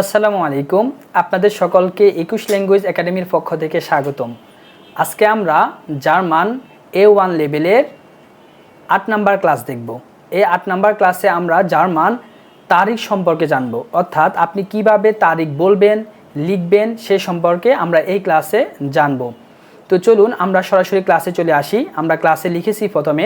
আসসালামু আলাইকুম। আপনাদের সকলকে একুশ ল্যাঙ্গুয়েজ একাডেমির পক্ষ থেকে স্বাগতম। আজকে আমরা জার্মান এ ওয়ান লেভেলের আট নাম্বার ক্লাস দেখব। এই আট নাম্বার ক্লাসে আমরা জার্মান তারিখ সম্পর্কে জানব। অর্থাৎ আপনি কীভাবে তারিখ বলবেন, লিখবেন, সে সম্পর্কে আমরা এই ক্লাসে জানব। তো চলুন আমরা সরাসরি ক্লাসে চলে আসি। আমরা ক্লাসে লিখেছি প্রথমে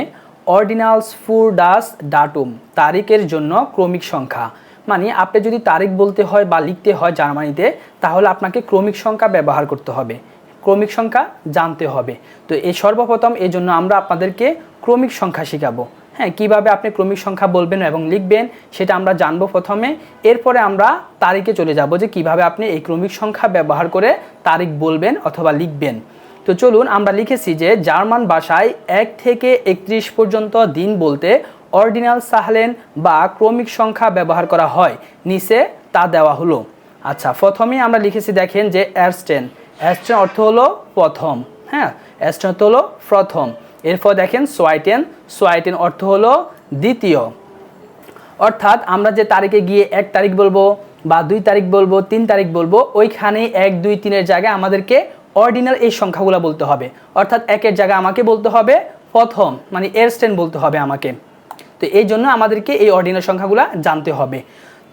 অর্ডিনালস ফুর ডাস ডাটুম তারিখের জন্য ক্রমিক সংখ্যা। মানে আপনি যদি তারিখ বলতে হয় বা লিখতে হয় জার্মানিতে, তাহলে আপনাকে ক্রমিক সংখ্যা ব্যবহার করতে হবে। ক্রমিক সংখ্যা জানতে হবে। তো এই সর্বপ্রথম এই জন্য আমরা আপনাদেরকে ক্রমিক সংখ্যা শেখাবো। হ্যাঁ কীভাবে আপনি ক্রমিক সংখ্যা বলবেন এবং লিখবেন, সেটা আমরা জানব প্রথমে। এরপরে আমরা তারিখে চলে যাব যে কীভাবে আপনি এই ক্রমিক সংখ্যা ব্যবহার করে তারিখ বলবেন অথবা লিখবেন। তো চলুন আমরা লিখেছি যে জার্মান ভাষায় এক থেকে একত্রিশ পর্যন্ত দিন বলতে অর্ডিনাল সাহলেন বা ক্রমিক সংখ্যা ব্যবহার করা হয়। নিচে তা দেওয়া হলো। আচ্ছা প্রথমে আমরা লিখেছি, দেখেন যে অ্যারস্টেন। অ্যারস্টেন অর্থ হলো প্রথম হ্যাঁ? অ্যারস্টেন অর্থ হলো প্রথম। এরপর দেখেন, সোয়াইটেন। সোয়াইটেন অর্থ হলো দ্বিতীয়। অর্থাৎ আমরা যে তারিখে গিয়ে এক তারিখ বলব বা দুই তারিখ বলব, তিন তারিখ বলব ওইখানে এক, দুই, তিনের জায়গায় আমাদেরকে অর্ডিনাল এই সংখ্যাগুলো বলতে হবে। অর্থাৎ একের জায়গায় আমাকে বলতে হবে প্রথম মানে এরস্টেন বলতে হবে আমাকে। তো এই জন্য আমাদেরকে এই অর্ডিনাল সংখ্যাগুলো জানতে হবে।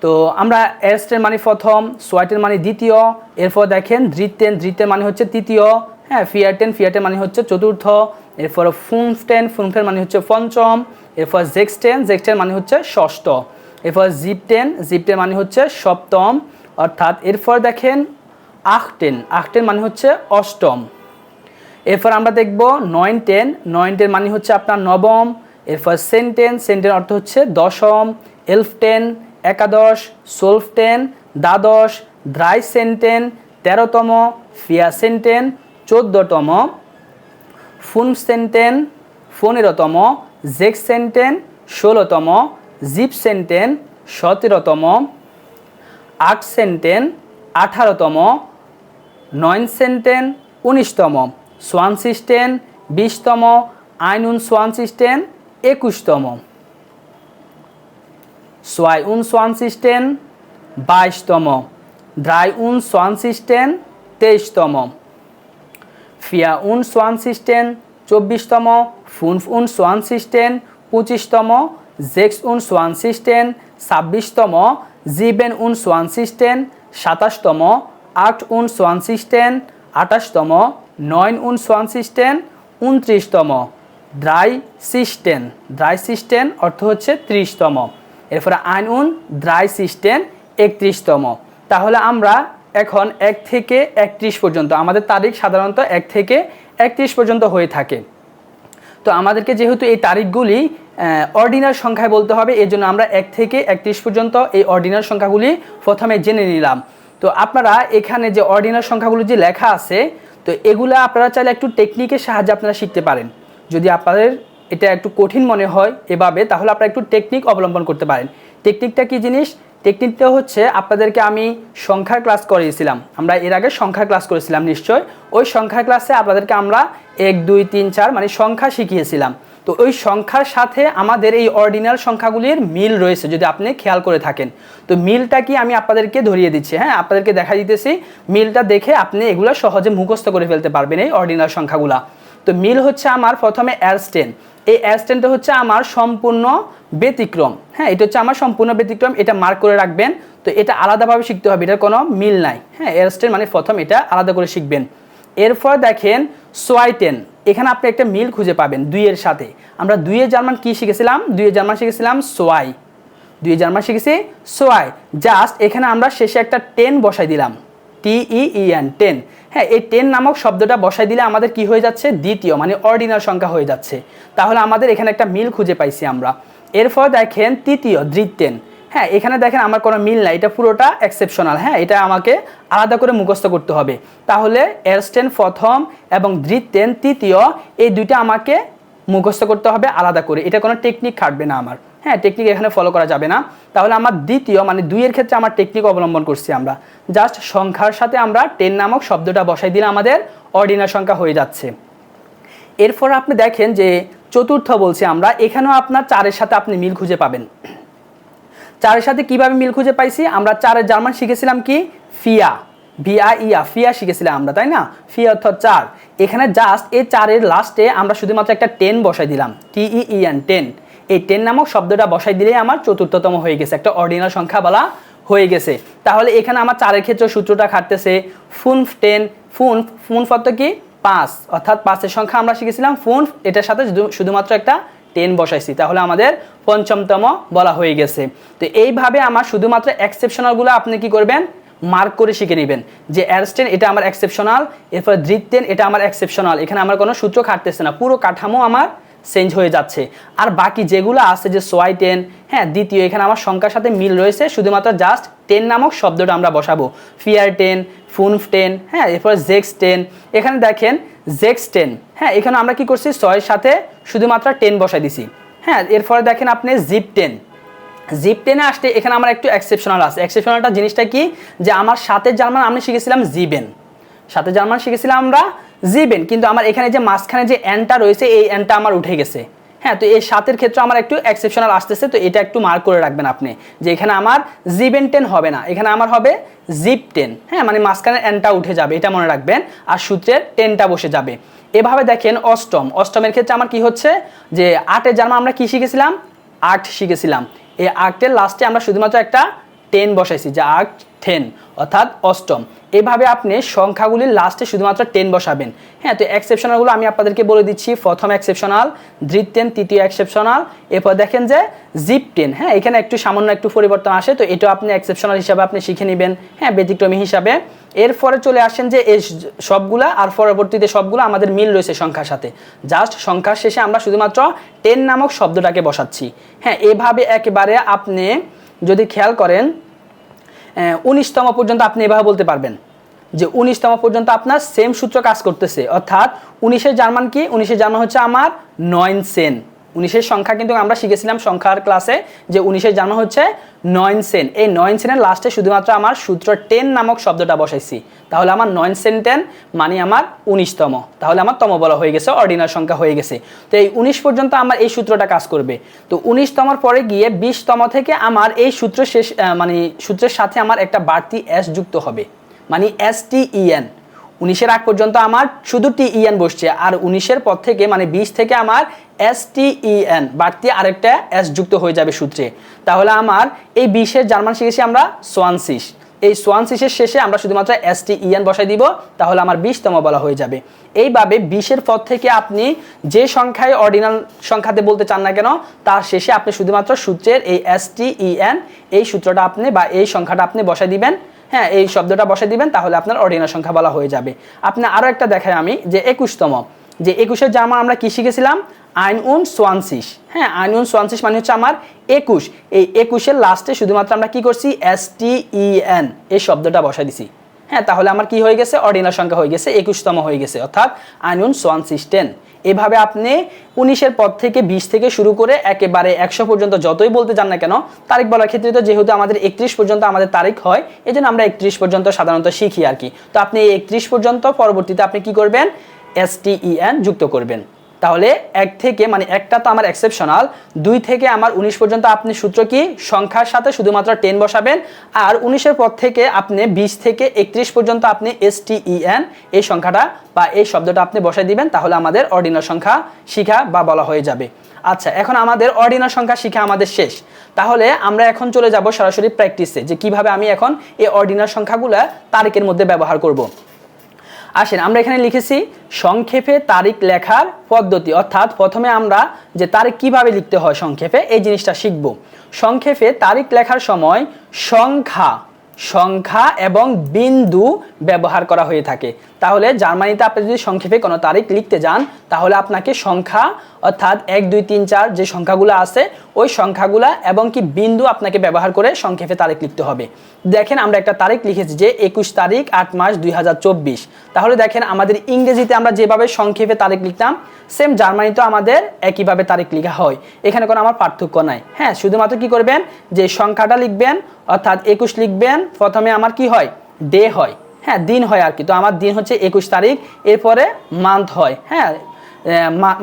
তো আমরা এরস্টেন মানে প্রথম সোয়াইটেন মানে দ্বিতীয়, এরপর দেখেন দ্রিতেন দ্রিতেন মানে হচ্ছে তৃতীয় হ্যাঁ ফিয়ারটেন ফিয়ারটেন মানে হচ্ছে চতুর্থ, এরপর ফুমফটেন ফুমফেন মানে হচ্ছে পঞ্চম, এরপর জেক্সটেন জেক্সটেন মানে হচ্ছে ষষ্ঠ, এরপর জিপটেন জিপটেন মানে হচ্ছে সপ্তম, অর্থাৎ এরপর দেখেন আখটেন আখটেন মানে হচ্ছে অষ্টম। এরপর আমরা দেখব নয়ন টেন নয়ন টেন মানে হচ্ছে আপনার নবম এরপর সেন্টেন সেন্টেন অর্থ হচ্ছে দশম এলফ টেন একাদশ সোলফ টেন দ্বাদশ দ্রাই সেন্টেন তেরোতম ফিয়া সেন্টেন চোদ্দতম ফুন সেন্টেন পনেরোতম জেক সেন্টেন ষোলোতম জিপ সেন্টেন সতেরোতম, আট সেন্টেন আঠারোতম নয়ন সেন্টেন উনিশতম সোয়ান সিস্টেন বিশতম, আইনুন সোয়ান সিস্টেন একুশতম। সোয়াই উন সোয়ান সিস্টেন, বাইশতম। দ্রাই উন সোয়ান সিস্টেন, তেইশতম। ফিয়া উন সোয়ান সিস্টেন, চব্বিশতম। ফুনফ উন সোয়ান সিস্টেন, পঁচিশতম। জেক্স উন সোয়ান সিস্টেন, ছাব্বিশতম। জিবেন উন সোয়ান সিস্টেন, সাতাশতম। আট উন সোয়ান সিস্টেন আঠাশতম নয়ন উন সোয়ান সিস্টেন, উনত্রিশতম। দ্রাই সিস্টেন। দ্রাই সিস্টেন অর্থ হচ্ছে ত্রিশতম। এরপরে আইন উন দ্রাই সিস্টেন একত্রিশতম। তাহলে আমরা এখন এক থেকে একত্রিশ পর্যন্ত, আমাদের তারিখ সাধারণত এক থেকে একত্রিশ পর্যন্ত হয়ে থাকে। তো আমাদেরকে যেহেতু এই তারিখগুলি অর্ডিনার সংখ্যায় বলতে হবে এই জন্য আমরা এক থেকে একত্রিশ পর্যন্ত এই অর্ডিনার সংখ্যাগুলি প্রথমে জেনে নিলাম। তো আপনারা এখানে যে অর্ডিনার সংখ্যাগুলো যে লেখা আছে, তো এগুলো আপনারা চাইলে একটু টেকনিকের সাহায্যে আপনারা শিখতে পারেন। যদি আপনাদের এটা একটু কঠিন মনে হয় এভাবে, তাহলে আপনারা একটু টেকনিক অবলম্বন করতে পারেন। টেকনিকটা কি জিনিস? টেকনিকটা হচ্ছে আপনাদেরকে আমি সংখ্যার ক্লাস করিয়েছিলাম। আমরা এর আগে সংখ্যার ক্লাস করেছিলাম, নিশ্চয়? ওই সংখ্যার ক্লাসে আপনাদেরকে আমরা এক, দুই, তিন, চার মানে সংখ্যা শিখিয়েছিলাম। তো ওই সংখ্যার সাথে আমাদের এই অর্ডিনাল সংখ্যাগুলির মিল রয়েছে, যদি আপনি খেয়াল করে থাকেন। তো মিলটা কি আমি আপনাদেরকে ধরিয়ে দিচ্ছি হ্যাঁ? আপনাদেরকে দেখা দিতেছি। মিলটা দেখে আপনি এগুলো সহজে মুখস্থ করে ফেলতে পারবেন এই অর্ডিনাল সংখ্যাগুলা। তো মিল হচ্ছে আমার প্রথমে অ্যারস্টেন এই অ্যারস্টেনটা হচ্ছে আমার সম্পূর্ণ ব্যতিক্রম। হ্যাঁ এটা হচ্ছে আমার সম্পূর্ণ ব্যতিক্রম, এটা মার্ক করে রাখবেন। তো এটা আলাদাভাবে শিখতে হবে, এটার কোনো মিল নাই। হ্যাঁ অ্যারস্টেন মানে প্রথম এটা আলাদা করে শিখবেন। এরপর দেখেন সোয়াইটেন। এখানে আপনি একটা মিল খুঁজে পাবেন দুইয়ের সাথে। আমরা দুইয়ের জার্মান কি শিখেছিলাম? দুইয়ের জার্মান শিখেছিলাম সোয়াই। দুইয়ের জার্মান শিখেছি সোয়াই। জাস্ট এখানে আমরা শেষে একটা টেন বসাই দিলাম। টিইএন টেন হ্যাঁ এই টেন নামক শব্দটা বসাই দিলে আমাদের কি হয়ে যাচ্ছে? দ্বিতীয় মানে অর্ডিনাল সংখ্যা হয়ে যাচ্ছে। তাহলে আমাদের এখানে একটা মিল খুঁজে পাইছি আমরা। এরপর দেখেন তৃতীয় দ্রিতেন হ্যাঁ এখানে দেখেন আমার কোনো মিল নাই, এটা পুরোটা এক্সেপশনাল হ্যাঁ এটা আমাকে আলাদা করে মুখস্থ করতে হবে। তাহলে এরস্টেন প্রথম এবং দ্রিতেন তৃতীয়, এই দুইটা আমাকে মুখস্থ করতে হবে আলাদা করে। এটা কোনো টেকনিক খাটবে না আমার। হ্যাঁ টেকনিক এখানে ফলো করা যাবে না। তাহলে আমার দ্বিতীয় মানে দুইয়ের ক্ষেত্রে আমার টেকনিক অবলম্বন করছি আমরা। জাস্ট সংখ্যার সাথে আমরা টেন নামক শব্দটা বসাই দিলে আমাদের অর্ডিনাল সংখ্যা হয়ে যাচ্ছে। এরপর আপনি দেখেন যে চতুর্থ বলছি আমরা, এখানেও আপনার চারের সাথে আপনি মিল খুঁজে পাবেন। চারের সাথে কীভাবে মিল খুঁজে পাইছি? আমরা চারের জার্মান শিখেছিলাম কি? ফিয়া। ভিয়া ইয়া, ফিয়া শিখেছিলাম আমরা, তাই না? ফিয়া অর্থাৎ চার। এখানে জাস্ট এই চারের লাস্টে আমরা শুধুমাত্র একটা টেন বসাই দিলাম। টিই ইএন টেন এই টেন নামক শব্দটা বসাই দিলেই আমার চতুর্থতম হয়ে গেছে। একটা অর্ডিনাল সংখ্যা বলা হয়ে গেছে। তাহলে এখানে আমার চারের ক্ষেত্রে সূত্রটা খাটতেছে। ফুন টেন ফুন ফুন ফত কি? পাঁচ। অর্থাৎ পাঁচের সংখ্যা আমরা শিখেছিলাম। ফুন, এটার সাথে শুধুমাত্র একটা টেন বসাইছি। তাহলে আমাদের পঞ্চমতম বলা হয়ে গেছে। তো এইভাবে আমার শুধুমাত্র এক্সেপশনালগুলো আপনি কি করবেন? মার্ক করে শিখে নেবেন। যে অ্যারস্টেন এটা আমার এক্সেপশনাল এরপর দ্রিতেন এটা আমার এক্সেপশনাল এখানে আমার কোনো সূত্র খাটতেছে না। পুরো কাঠামো আমার চেঞ্জ হয়ে যাচ্ছে। আর বাকি যেগুলো আছে যে সোয়াই টেন হ্যাঁ দ্বিতীয়, এখানে আমার সংখ্যার সাথে মিল রয়েছে, শুধুমাত্র জাস্ট টেন নামক শব্দটা আমরা বসাবো। ফিয়ার টেন ফুনফ টেন হ্যাঁ এরপর জেক্স টেন এখানে দেখেন জেক্স টেন হ্যাঁ এখানে আমরা কি করছি, ছয়ের সাথে শুধুমাত্র টেন বসাই দিছি। হ্যাঁ এরপরে দেখেন আপনি জিপ টেন জিপ টেনে আসতে এখানে আমার একটু এক্সেপশনাল আছে। এক্সেপশনালটা জিনিসটা কি? যে আমার সাথে জার্মান আমি শিখেছিলাম জিবেন সাথে জার্মান শিখেছিলাম আমরা জিবেন, কিন্তু আমার এখানে যে মাঝখানে যে এনটা রয়েছে, এই এনটা আমার উঠে গেছে। হ্যাঁ তো এই সাতের ক্ষেত্রে আমার একটু এক্সেপশনাল আসতেছে, তো এটা একটু মার্ক করে রাখবেন আপনি, যে এখানে আমার জিবেন টেন হবে না, এখানে আমার হবে জিপ টেন হ্যাঁ মানে মাঝখানে এনটা উঠে যাবে, এটা মনে রাখবেন, আর সূত্রের টেনটা বসে যাবে। এভাবে দেখেন অষ্টম, অষ্টমের ক্ষেত্রে আমার কি হচ্ছে, যে আটের জার্মান আমরা কি শিখেছিলাম? আট শিখেছিলাম। এই আটের লাস্টে আমরা শুধুমাত্র একটা টেন বসাইছি, যা আট টেন অর্থাৎ অষ্টম। এভাবে আপনি সংখ্যাগুলির লাস্টে শুধুমাত্র টেন বসাবেন। হ্যাঁ তো এক্সেপশনালগুলো আমি আপনাদেরকে বলে দিচ্ছি। প্রথম এক্সেপশনাল দ্বিতীয় তৃতীয় এক্সেপশনাল এরপর দেখেন যে জিপ টেন হ্যাঁ এখানে একটু সামান্য একটু পরিবর্তন আসে, তো এটা আপনি এক্সেপশনাল হিসাবে আপনি শিখে নেবেন। হ্যাঁ ব্যতিক্রমী হিসাবে। এরপরে চলে আসেন যে এই সবগুলা আর পরবর্তীতে সবগুলো আমাদের মিল রয়েছে সংখ্যার সাথে। জাস্ট সংখ্যার শেষে আমরা শুধুমাত্র টেন নামক শব্দটাকে বসাচ্ছি। হ্যাঁ এভাবে একেবারে আপনি যদি খেয়াল করেন উনিশতম পর্যন্ত আপনি এভাবে বলতে পারবেন যে উনিশতম পর্যন্ত আপনার সেম সূত্র কাজ করতেছে। অর্থাৎ উনিশে জার্মান কি? উনিশে জার্মান হচ্ছে আমার নয়ন সেন। উনিশের সংখ্যা কিন্তু আমরা শিখেছিলাম সংখ্যার ক্লাসে যে উনিশের জার্মান হচ্ছে নয়ন সেন। এই নয়ন সেনের লাস্টে শুধুমাত্র আমার সূত্র টেন নামক শব্দটা বসাইছি। তাহলে আমার নয়ন সেন টেন মানে আমার উনিশতম। তাহলে আমার তম বলা হয়ে গেছে অর্ডিনাল সংখ্যা হয়ে গেছে। তো এই উনিশ পর্যন্ত আমার এই সূত্রটা কাজ করবে। তো উনিশতমর পরে গিয়ে বিশতম থেকে আমার এই সূত্র শেষ মানে সূত্রের সাথে আমার একটা বাড়তি এস যুক্ত হবে। মানে এস টি ইএন উনিশের আগ পর্যন্ত আমার শুধু টি ইএন বসছে, আর উনিশের পর থেকে মানে বিশ থেকে আমার এস টি ইএন বাড়তি আরেকটা এস যুক্ত হয়ে যাবে সূত্রে। তাহলে আমার এই বিশের জার্মান শিখেছি আমরা সোয়ানসিস এই সোয়ানসিসের শেষে আমরা শুধুমাত্র এস টি ইএন বসাই দিব, তাহলে আমার বিশতম বলা হয়ে যাবে। এইভাবে বিশের পর থেকে আপনি যে সংখ্যায় অর্ডিনাল সংখ্যাতে বলতে চান না কেন, তার শেষে আপনি শুধুমাত্র সূত্রের এই এস টি ইএন এই সূত্রটা আপনি বা এই সংখ্যাটা আপনি বসাই দিবেন। হ্যাঁ এই শব্দটা বসে দিবেন, তাহলে আপনার অর্ডিনাল সংখ্যা বলা হয়ে যাবে। আপনি আরও একটা দেখাই আমি, যে একুশতম। যে একুশের জামা আমরা কী শিখেছিলাম? আইন উন সোয়ানসিস হ্যাঁ আইন উন সোয়ানসিস মানে হচ্ছে আমার একুশ। এই একুশের লাস্টে শুধুমাত্র আমরা কি করছি? এস টি ই এন এই শব্দটা বসাই দিছি। হ্যাঁ তাহলে আমার কি হয়ে গেছে? অর্ডিনাল সংখ্যা হয়ে গেছে, একুশতম হয়ে গেছে। অর্থাৎ আইনুন সোয়ানসিস সিস্টেন। এভাবে আপনি উনিশের পর থেকে বিশ থেকে শুরু করে একেবারে একশো পর্যন্ত যতই বলতে চান না কেন, তারিখ বলার ক্ষেত্রে তো যেহেতু আমাদের একত্রিশ পর্যন্ত আমাদের তারিখ হয় এই জন্য আমরা একত্রিশ পর্যন্ত সাধারণত শিখি আর কি। তো আপনি এই একত্রিশ পর্যন্ত পরবর্তীতে আপনি কি করবেন? এস টি ইএন যুক্ত করবেন। তাহলে এক থেকে মানে একটা তো আমার এক্সেপশনাল দুই থেকে আমার উনিশ পর্যন্ত আপনি সূত্র কি? সংখ্যার সাথে শুধুমাত্র টেন বসাবেন, আর উনিশের পর থেকে আপনি বিশ থেকে একত্রিশ পর্যন্ত আপনি এস টি ইএন এই সংখ্যাটা বা এই শব্দটা আপনি বসাই দিবেন, তাহলে আমাদের অর্ডিনাল সংখ্যা শিখা বা বলা হয়ে যাবে। আচ্ছা এখন আমাদের অর্ডিনাল সংখ্যা শিখা আমাদের শেষ। তাহলে আমরা এখন চলে যাব সরাসরি প্র্যাকটিসে যে কীভাবে আমি এখন এই অর্ডিনাল সংখ্যাগুলো তারিখের মধ্যে ব্যবহার করব। আসেন, আমরা এখানে লিখেছি সংক্ষেপে তারিখ লেখার পদ্ধতি। অর্থাৎ প্রথমে আমরা যে তারিখ কীভাবে লিখতে হয় সংক্ষেপে, এই জিনিসটা শিখব। সংক্ষেপে তারিখ লেখার সময় সংখ্যা সংখ্যা এবং বিন্দু ব্যবহার করা হয়ে থাকে। তাহলে জার্মানিতে আপনি যদি সংক্ষেপে কোনো তারিখ লিখতে যান, তাহলে আপনাকে সংখ্যা, অর্থাৎ এক, দুই, তিন, চার যে সংখ্যাগুলো আছে, ওই সংখ্যাগুলা এবং কি বিন্দু আপনাকে ব্যবহার করে সংক্ষেপে তারিখ লিখতে হবে। দেখেন আমরা একটা তারিখ লিখেছি যে একুশ তারিখ, আট মাস, দুই হাজার চব্বিশ। তাহলে দেখেন আমাদের ইংরেজিতে আমরা যেভাবে সংক্ষেপে তারিখ লিখতাম, সেম জার্মানিতেও আমাদের একইভাবে তারিখ লেখা হয়। এখানে কোনো আমার পার্থক্য নাই। হ্যাঁ শুধুমাত্র কি করবেন? যে সংখ্যাটা লিখবেন, অর্থাৎ একুশ লিখবেন, প্রথমে আমার কি হয়? ডে হয়। হ্যাঁ দিন হয় আর কি। তো আমার দিন হচ্ছে একুশ তারিখ, এরপরে মান্থ হয়। হ্যাঁ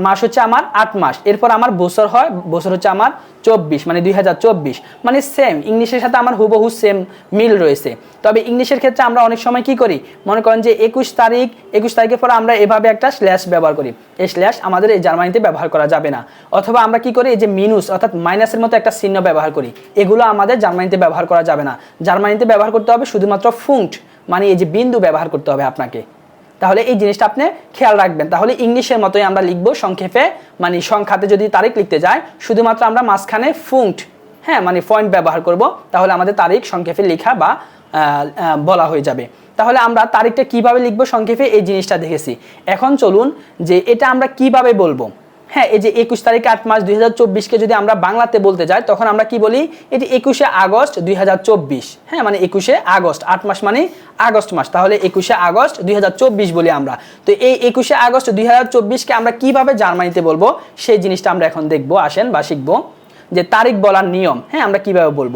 মাস হচ্ছে আমার আট মাস। এরপর আমার বছর হয়, বছর হচ্ছে আমার চব্বিশ মানে দুই হাজার চব্বিশ। মানে সেম ইংলিশের সাথে আমার হুবহু সেম মিল রয়েছে। তবে ইংলিশের ক্ষেত্রে আমরা অনেক সময় কি করি? মনে করেন যে একুশ তারিখ, একুশ তারিখের পর আমরা এভাবে একটা স্ল্যাশ ব্যবহার করি। এই স্ল্যাশ আমাদের এই জার্মানিতে ব্যবহার করা যাবে না। অথবা আমরা কি করি? এই যে মিনুস অর্থাৎ মাইনাসের মতো একটা চিহ্ন ব্যবহার করি। এগুলো আমাদের জার্মানিতে ব্যবহার করা যাবে না। জার্মানিতে ব্যবহার করতে হবে শুধুমাত্র ফুঙ্ট মানে এই যে বিন্দু ব্যবহার করতে হবে আপনাকে। তাহলে এই জিনিসটা আপনি খেয়াল রাখবেন। তাহলে ইংলিশের মতোই আমরা লিখব সংক্ষেপে মানে সংখ্যাতে যদি তারিখ লিখতে যাই, শুধুমাত্র আমরা মাঝখানে ফুঙ্ট হ্যাঁ মানে পয়েন্ট ব্যবহার করব, তাহলে আমাদের তারিখ সংক্ষেপে লেখা বা বলা হয়ে যাবে। তাহলে আমরা তারিখটা কীভাবে লিখব সংক্ষেপে এই জিনিসটা দেখেছি। এখন চলুন যে এটা আমরা কীভাবে বলব। হ্যাঁ এই যে একুশ তারিখ আট মাস দুই হাজার যদি আমরা বাংলাতে বলতে যাই, তখন আমরা কি বলি? এটি একুশে আগস্ট দুই হাজার চব্বিশ। হ্যাঁ মানে একুশে আগস্ট। আট মাস মানে আগস্ট মাস। তাহলে একুশে আগস্ট দুই হাজার চব্বিশ বলি আমরা। তো এই একুশে আগস্ট দুই হাজার চব্বিশ কে আমরা কীভাবে জার্মানিতে বলব? সেই জিনিসটা আমরা এখন দেখব, আসেন বা শিখব। যে তারিখ বলার নিয়ম হ্যাঁ আমরা কীভাবে বলব?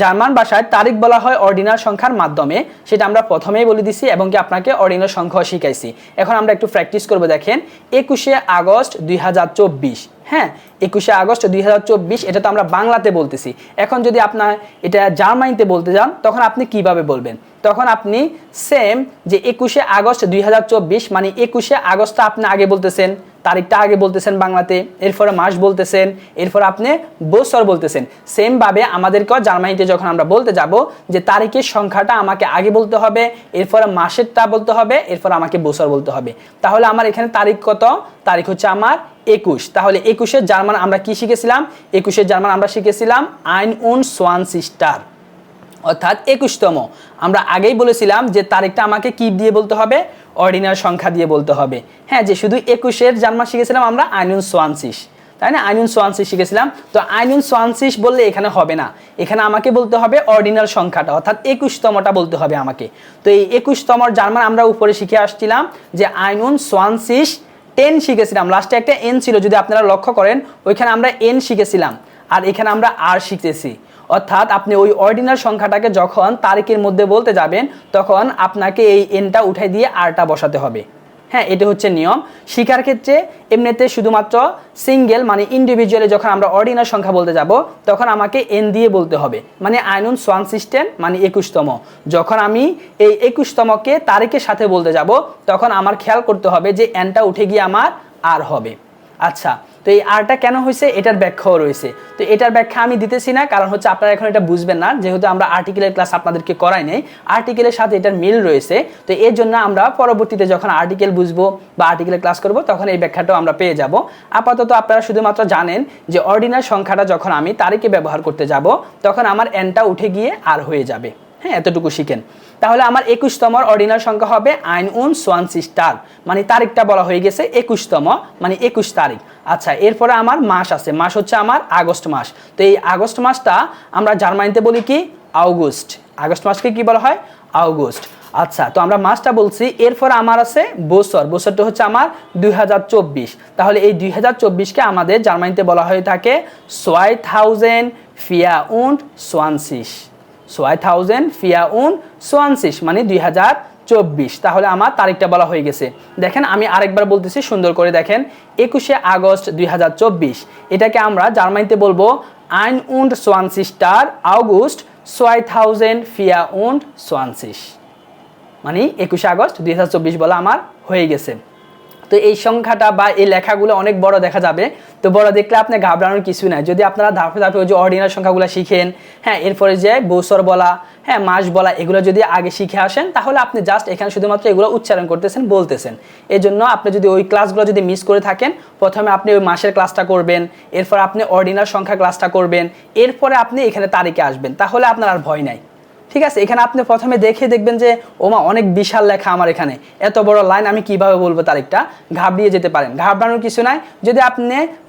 জার্মান ভাষায় তারিখ বলা হয় অর্ডিনাল সংখ্যার মাধ্যমে, সেটা আমরা প্রথমেই বলে দিছি এবং কি আপনাকে অর্ডিনাল সংখ্যা শিখাইছি। এখন আমরা একটু প্র্যাকটিস করব, দেখেন, একুশে আগস্ট দুই হাজার চব্বিশ হ্যাঁ একুশে আগস্ট দুই হাজার চব্বিশ, এটা তো আমরা বাংলাতে বলতেছি। এখন যদি আপনার এটা জার্মানিতে বলতে যান, তখন আপনি কীভাবে বলবেন? তখন আপনি সেম যে একুশে আগস্ট দুই হাজার চব্বিশ মানে একুশে আগস্ট আপনি আগে বলতেছেন। তারিখটা আগে বলতেছেন বাংলাতে, এরপরে মাস বলতেছেন, এরপর আপনি বছর বলতেছেন। সেমভাবে আমাদেরকেও জার্মানিতে যখন আমরা বলতে যাব যে তারিখের সংখ্যাটা আমাকে আগে বলতে হবে, এরপরে মাসেরটা বলতে হবে, এরপর আমাকে বছর বলতে হবে। তাহলে আমার এখানে তারিখ কত? তারিখ হচ্ছে আমার একুশ। তাহলে একুশের জার্মান আমরা কি শিখেছিলাম? একুশের জার্মান আমরা শিখেছিলাম আইন উন সোয়ান সিস্টার। অর্থাৎ একুশতম। আমরা আগেই বলেছিলাম যে তারিখটা আমাকে কি দিয়ে বলতে হবে? অর্ডিনাল সংখ্যা দিয়ে বলতে হবে। হ্যাঁ যে শুধু একুশের জার্মান শিখেছিলাম আমরা আইনুন সোয়ানসিস। তাই না? আইনুন সোয়ানসিস শিখেছিলাম। তো আইনুন সোয়ানসিস বললে এখানে হবে না। এখানে আমাকে বলতে হবে অর্ডিনাল সংখ্যাটা, অর্থাৎ একুশতমটা বলতে হবে আমাকে। তো এই একুশতমর জার্মান আমরা উপরে শিখে আসছিলাম যে আইনুন সোয়ানসিস টেন শিখেছিলাম। লাস্টে একটা এন ছিল, যদি আপনারা লক্ষ্য করেন, ওইখানে আমরা এন শিখেছিলাম। আর এখানে আমরা আর শিখতেছি। অর্থাৎ আপনি ওই অর্ডিনাল সংখ্যাটাকে যখন তারিখের মধ্যে বলতে যাবেন, তখন আপনাকে এই এনটা উঠাই দিয়ে আরটা বসাতে হবে। হ্যাঁ এটা হচ্ছে নিয়ম। শিকার ক্ষেত্রে এমনিতে শুধুমাত্র সিঙ্গেল মানে ইন্ডিভিজুয়ালি যখন আমরা অর্ডিনাল সংখ্যা বলতে যাব, তখন আমাকে এন দিয়ে বলতে হবে। মানে আইনুন সোয়ান সিস্টেম মানে একুশতম। যখন আমি এই একুশতমকে তারিখের সাথে বলতে যাব, তখন আমার খেয়াল করতে হবে যে এনটা উঠে গিয়ে আমার আর হবে। আচ্ছা তো এই আরটা কেন হয়েছে এটার ব্যাখ্যাও রয়েছে। তো এটার ব্যাখ্যা আমি দিতেছি না, কারণ হচ্ছে আপনারা এখন এটা বুঝবেন না, যেহেতু আমরা আর্টিকেলের ক্লাস আপনাদেরকে করাই নেই। আর্টিকেলের সাথে এটার মিল রয়েছে, তো এর জন্য আমরা পরবর্তীতে যখন আর্টিকেল বুঝব বা আর্টিকেলের ক্লাস করব, তখন এই ব্যাখ্যাটাও আমরা পেয়ে যাব। আপাতত আপনারা শুধুমাত্র জানেন যে অর্ডিনাল সংখ্যাটা যখন আমি তারিখে ব্যবহার করতে যাব, তখন আমার এনটা উঠে গিয়ে আর হয়ে যাবে। হ্যাঁ এতটুকু শিখেন। তাহলে আমার একুশতম অর্ডিনাল সংখ্যা হবে আইন উন সোয়ানসি স্টার মানে তারিখটা বলা হয়ে গেছে একুশতম মানে একুশ তারিখ। আচ্ছা এরপরে আমার মাস আছে। মাস হচ্ছে আমার আগস্ট মাস। তো এই আগস্ট মাসটা আমরা জার্মানিতে বলি কি? আগস্ট আগস্ট মাসকে কি বলা হয়? আগস্ট আচ্ছা তো আমরা মাসটা বলছি। এরপর আমার আছে বছর। বছরটা হচ্ছে আমার দুই হাজার চব্বিশ। তাহলে এই দুই চব্বিশকে আমাদের জার্মানিতে বলা হয়ে থাকে সোয়াই থাউজেন্ড ফিয়া উন্ড সোয়ানসিস সোয়াই থাউজেন্ড ফিয়া উন সোয়ানসিস মানে দুই হাজার চব্বিশ। তাহলে আমার তারিখটা বলা হয়ে গেছে। দেখেন, আমি আরেকবার বলতেছি, সুন্দর করে দেখেন। একুশে আগস্ট দুই হাজার চব্বিশ। এটাকে আমরা জার্মানিতে বলব আইন উন্ড সোয়ানসিস্টার আউগুস্ট সোয়াই থাউজেন্ড ফিয়া উন্ড সোয়ানসিস মানে একুশে আগস্ট দুই হাজার চব্বিশ বলা আমার হয়ে গেছে। তো এই সংখ্যাটা বা এই লেখাগুলো অনেক বড় দেখা যাবে। তো বড় দেখলে আপনি ঘাবড়ানোর কিছু নাই। যদি আপনারা ধাপে ধাপে ওই যে অর্ডিনাল সংখ্যাগুলো শিখেন হ্যাঁ এরপরে যে বছর বলা হ্যাঁ মাস বলা, এগুলো যদি আগে শিখে আসেন, তাহলে আপনি জাস্ট এখানে শুধুমাত্র এগুলো উচ্চারণ করতেছেন, বলতেছেন। এই জন্য আপনি যদি ওই ক্লাসগুলো যদি মিস করে থাকেন, প্রথমে আপনি ওই মাসের ক্লাসটা করবেন, এরপর আপনি অর্ডিনাল সংখ্যা ক্লাসটা করবেন, এরপরে আপনি এখানে তারিখে আসবেন, তাহলে আপনার আর ভয় নাই। ঠিক আছে, এখানে আপনি প্রথমে দেখে দেখবেন যে, ওমা, অনেক বিশাল লেখা আমার এখানে। এত বড় লাইন আমি কীভাবে বলব তারিখটা? ঘাবড়িয়ে যেতে পারেন। ঘাবড়ানোর কিছু নাই। যদি আপনি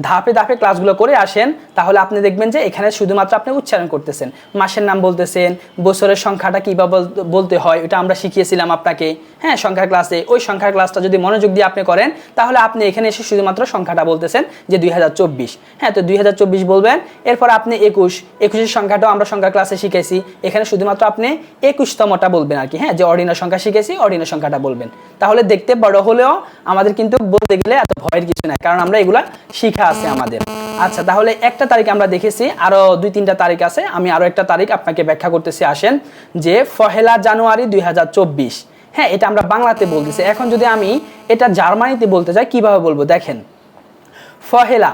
ধাপে ধাপে ক্লাসগুলো করে আসেন, তাহলে আপনি দেখবেন যে, এখানে শুধুমাত্র আপনি উচ্চারণ করতেছেন। মাসের নাম বলতেছেন, বছরের সংখ্যাটা কীভাবে বলতে হয় এটা আমরা শিখিয়েছিলাম আপনাকে। হ্যাঁ সংখ্যার ক্লাসে ওই সংখ্যার ক্লাসটা যদি মনোযোগ দিয়ে আপনি করেন, তাহলে আপনি এখানে এসে শুধুমাত্র সংখ্যাটা বলতেছেন যে, দুই হাজার চব্বিশ। হ্যাঁ তো দুই হাজার চব্বিশ বলবেন। এরপর আপনি একুশ। একুশের সংখ্যাটাও আমরা সংখ্যার ক্লাসে শিখেছি এখানে শুধুমাত্র আপনি একুশতমটা বলবেন আর কি হ্যাঁ? যে অর্ডিনাল সংখ্যা শিখেছি অর্ডিনাল সংখ্যাটা বলবেন। তাহলে দেখতে বড় হলেও আমাদের কিন্তু বলতে গেলে এত ভয়ের কিছু নাই, কারণ আমরা এগুলা শিখা আছে আমাদের। আচ্ছা তাহলে একটা তারিখ আমরা দেখেছি, আরও দুই তিনটা তারিখ আছে। আমি আরও একটা তারিখ আপনাকে ব্যাখ্যা করতেছি, আসেন। যে পহেলা জানুয়ারি দুই হাজার চব্বিশ। হ্যাঁ এটা আমরা বাংলাতে বলতেছি। এখন যদি আমি এটা জার্মানিতে বলতে চাই কীভাবে বলব? দেখেন ফহেলা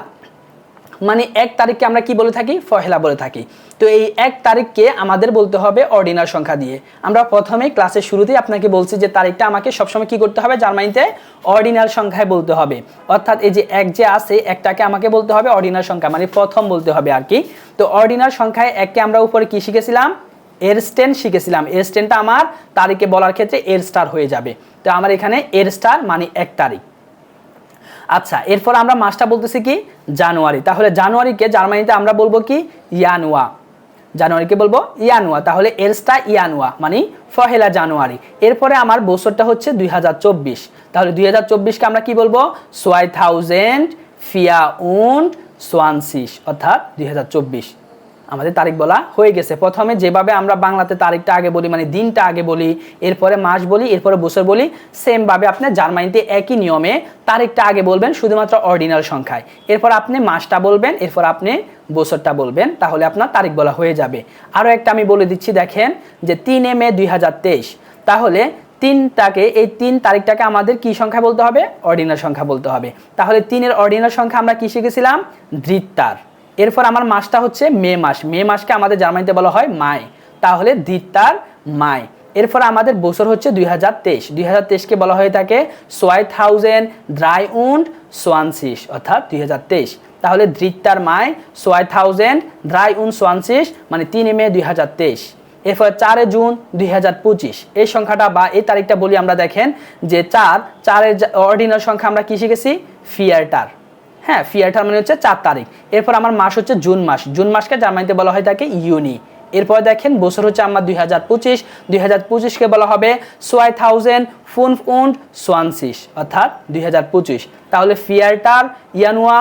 মানে এক তারিখকে আমরা কি বলে থাকি? ফহেলা বলে থাকি। তো এই এক তারিখকে আমাদের বলতে হবে অর্ডিনাল সংখ্যা দিয়ে। আমরা প্রথমে ক্লাসের শুরুতেই আপনাকে বলছি যে তারিখটা আমাকে সবসময় কি করতে হবে? জার্মানিতে অর্ডিনাল সংখ্যায় বলতে হবে। অর্থাৎ এই যে এক যে আছে, একটাকে আমাকে বলতে হবে অর্ডিনাল সংখ্যা মানে প্রথম বলতে হবে আর কি। তো অর্ডিনাল সংখ্যায় এককে আমরা উপরে কি শিখেছিলাম? এর স্টেন শিখেছিলাম। এর স্টেনটা আমার তারিখে বলার ক্ষেত্রে এর স্টার হয়ে যাবে। তো আমার এখানে এর স্টার মানে এক তারিখ। আচ্ছা এরপর আমরা মাসটা বলতেছি কি? জানুয়ারি। তাহলে জানুয়ারিকে জার্মানিতে আমরা বলব কি? ইয়ানুয়া। জানুয়ারিকে বলব ইয়ানুয়া। তাহলে এরস্টা ইয়ানুয়া মানে ফহেলা জানুয়ারি। এরপরে আমার বছরটা হচ্ছে দুই হাজার চব্বিশ। তাহলে দুই হাজারচব্বিশকে আমরা কি বলব? সোয়াই থাউজেন্ড ফিয়া উন্ড সোয়ানসিস অর্থাৎ দুই হাজার চব্বিশ। আমাদের তারিখ বলা হয়ে গেছে। প্রথমে যেভাবে আমরা বাংলাতে তারিখটা আগে বলি মানে দিনটা আগে বলি, এরপরে মাস বলি, এরপরে বছর বলি, সেমভাবে আপনি জার্মানিতে একই নিয়মে তারিখটা আগে বলবেন, শুধুমাত্র অর্ডিনাল সংখ্যায়। এরপর আপনি মাসটা বলবেন, এরপর আপনি বছরটা বলবেন, তাহলে আপনার তারিখ বলা হয়ে যাবে। আরও একটা আমি বলে দিচ্ছি, দেখেন যে তিনে মে দুই হাজার তেইশ। তাহলে তিনটাকে, এই তিন তারিখটাকে আমাদের কি সংখ্যা বলতে হবে? অর্ডিনাল সংখ্যা বলতে হবে। তাহলে তিনের অর্ডিনাল সংখ্যা আমরা কি শিখেছিলাম? ধৃত্তার। এরপর আমার মাসটা হচ্ছে মে মাস। মে মাসকে আমাদের জার্মানিতে বলা হয় মাই। তাহলে দ্বিতার মাই। এরপর আমাদের বছর হচ্ছে দুই হাজার তেইশ। দুই হাজার তেইশকে বলা হয়ে থাকে সোয়াই থাউজেন্ড ড্রাই উন্ড সোয়ানসিস অর্থাৎ দুই হাজার তেইশ। তাহলে ধৃত্তার মাই সোয়াই থাউজেন্ড ড্রাই উন সোয়ানসিস মানে তিন মে দুই হাজার তেইশ। এরপর চারে জুন দুই হাজার পঁচিশ। এই সংখ্যাটা বা এই তারিখটা বলি আমরা দেখেন যে চার, চারের অর্ডিনাল সংখ্যা আমরা কি শিখেছি? ফিয়ারটার হ্যাঁ ফিয়ারটার মানে হচ্ছে চার তারিখ। এরপর আমার মাস হচ্ছে জুন মাস। জুন মাসকে জার্মানিতে বলা হয় থাকে ইউনি। এরপর দেখেন, বছর হচ্ছে আমার দুই হাজার পঁচিশ। দুই হাজার পঁচিশকে বলা হবে সোয়াই থাউজেন্ড ফুন উন্ড সোয়ানসিস অর্থাৎ দুই হাজার পঁচিশ। তাহলে ফিয়ারটার ইয়ানুয়া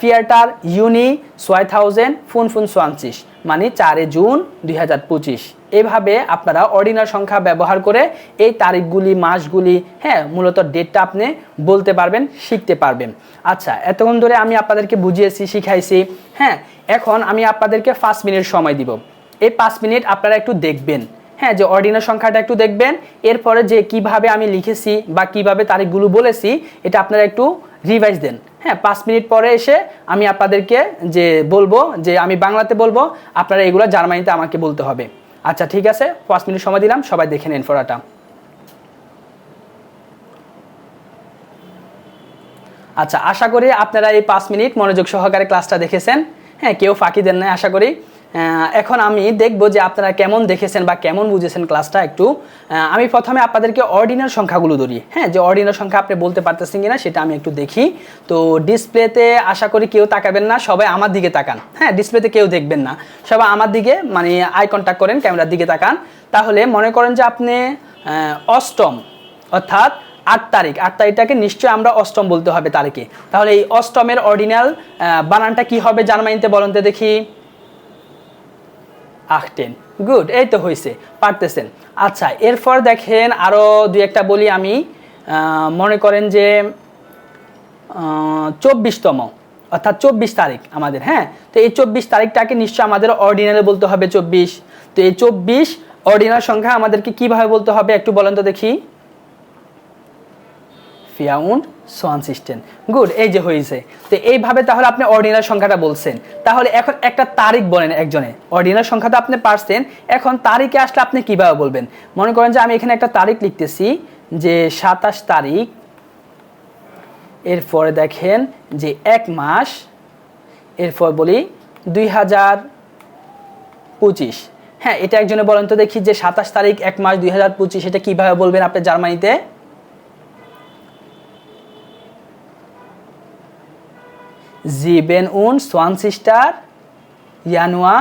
ফিয়ারটার ইউনি সোয়াই থাউজেন্ড ফুন ফুন সোয়ানসিস মানে চারে জুন দুই হাজার পঁচিশ। এভাবে আপনারা অর্ডিনাল সংখ্যা ব্যবহার করে এই তারিখগুলি, মাসগুলি হ্যাঁ মূলত ডেটটা আপনি বলতে পারবেন, শিখতে পারবেন। আচ্ছা এতক্ষণ ধরে আমি আপনাদেরকে বুঝিয়েছি, শিখাইছি হ্যাঁ এখন আমি আপনাদেরকে পাঁচ মিনিট সময় দিব। এই পাঁচ মিনিট আপনারা একটু দেখবেন হ্যাঁ যে অর্ডিনাল সংখ্যাটা একটু দেখবেন, এরপরে যে কীভাবে আমি লিখেছি বা কীভাবে তারিখগুলো বলেছি, এটা আপনারা একটু রিভাইজ দেন। হ্যাঁ পাঁচ মিনিট পরে এসে আমি আপনাদেরকে যে বলব, যে আমি বাংলাতে বলব, আপনারা এগুলো জার্মানিতে আমাকে বলতে হবে। আচ্ছা ঠিক আছে, পাঁচ মিনিট সময় দিলাম, সবাই দেখে নেন ফোরাটা আচ্ছা আশা করি আপনারা এই পাঁচ মিনিট মনোযোগ সহকারে ক্লাসটা দেখেছেন। হ্যাঁ কেউ ফাঁকি দেন না আশা করি। এখন আমি দেখব যে আপনারা কেমন দেখেছেন বা কেমন বুঝেছেন ক্লাসটা একটু। আমি প্রথমে আপনাদেরকে অর্ডিনাল সংখ্যাগুলো ধরি। হ্যাঁ যে অর্ডিনাল সংখ্যা আপনি বলতে পারতেছেন কিনা সেটা আমি একটু দেখি। তো ডিসপ্লেতে আশা করি কেউ তাকাবেন না, সবাই আমার দিকে তাকান। হ্যাঁ ডিসপ্লেতে কেউ দেখবেন না। সবাই আমার দিকে মানে আই কন্ট্যাক্ট করেন ক্যামেরার দিকে তাকান। তাহলে মনে করেন যে আপনি অষ্টম, অর্থাৎ আট তারিখ। আট তারিখটাকে নিশ্চয়ই আমরা অষ্টম বলতে হবে তারিখে। তাহলে এই অষ্টমের অর্ডিনাল বানানটা কি হবে জার্মানিতে বলতে দেখি। আখটেন গুড এই তো হয়েছে পারতেছেন আচ্ছা এরপর দেখেন আরও দু একটা বলি আমি মনে করেন যে চব্বিশতম অর্থাৎ চব্বিশ তারিখ আমাদের হ্যাঁ তো এই চব্বিশ তারিখটাকে নিশ্চয় আমাদের অর্ডিনারি বলতে হবে চব্বিশ তো এই চব্বিশ অর্ডিনাল সংখ্যা আমাদেরকে কীভাবে বলতে হবে একটু বলেন তো দেখি ফিয়াউন্ড সোয়ান সিস্টেম। গুড, এই যে হয়েছে তো এইভাবে তাহলে আপনি অর্ডিনাল সংখ্যাটা বলছেন। তাহলে এখন একটা তারিখ বলেন একজনে। অর্ডিনাল সংখ্যা তো আপনি পারছেন। এখন তারিখে আসলে আপনি কীভাবে বলবেন? মনে করেন যে আমি এখানে একটা তারিখ লিখতেছি যে সাতাশ তারিখ। এরপরে দেখেন যে এক মাস। এরপর বলি দুই হাজার পঁচিশ। হ্যাঁ এটা একজনে বলেন তো দেখি যে সাতাশ তারিখ, এক মাস, দুই হাজার পঁচিশ, এটা কীভাবে বলবেন আপনি জার্মানিতে? জিবেন উন সোয়ান সিস্টার, ইয়ানুয়া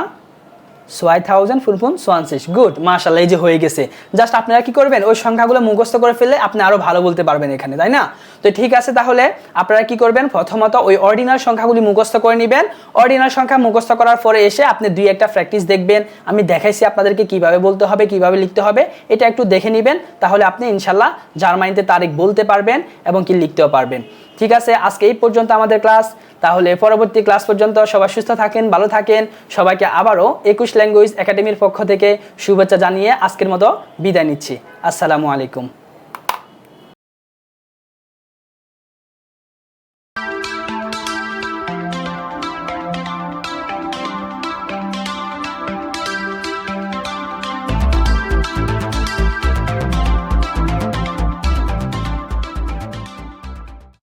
সোয়াই থাউজেন্ড ফুলফুন সোয়ানসিস গুড মার্শাল এই যে হয়ে গেছে। জাস্ট আপনারা কি করবেন? ওই সংখ্যাগুলো মুখস্থ করে ফেলে আপনি আরও ভালো বলতে পারবেন এখানে, তাই না? তো ঠিক আছে তাহলে আপনারা কি করবেন? প্রথমত ওই অর্ডিনাল সংখ্যাগুলি মুখস্থ করে নেবেন। অর্ডিনাল সংখ্যা মুখস্থ করার পরে এসে আপনি দুই একটা প্র্যাকটিস দেখবেন। আমি দেখাইছি আপনাদেরকে কীভাবে বলতে হবে, কীভাবে লিখতে হবে। এটা একটু দেখে নেবেন। তাহলে আপনি ইনশাল্লাহ জার্মানিতে তারিখ বলতে পারবেন এবং কি লিখতেও পারবেন। ঠিক আছে, আজকে এই পর্যন্ত আমাদের ক্লাস। তাহলে পরবর্তী ক্লাস পর্যন্ত সবাই সুস্থ থাকেন, ভালো থাকেন। সবাইকে আবারও একুশ ল্যাঙ্গুয়েজ একাডেমির পক্ষ থেকে শুভেচ্ছা জানিয়ে আজকের মতো বিদায় নিচ্ছি। আসসালামু আলাইকুম।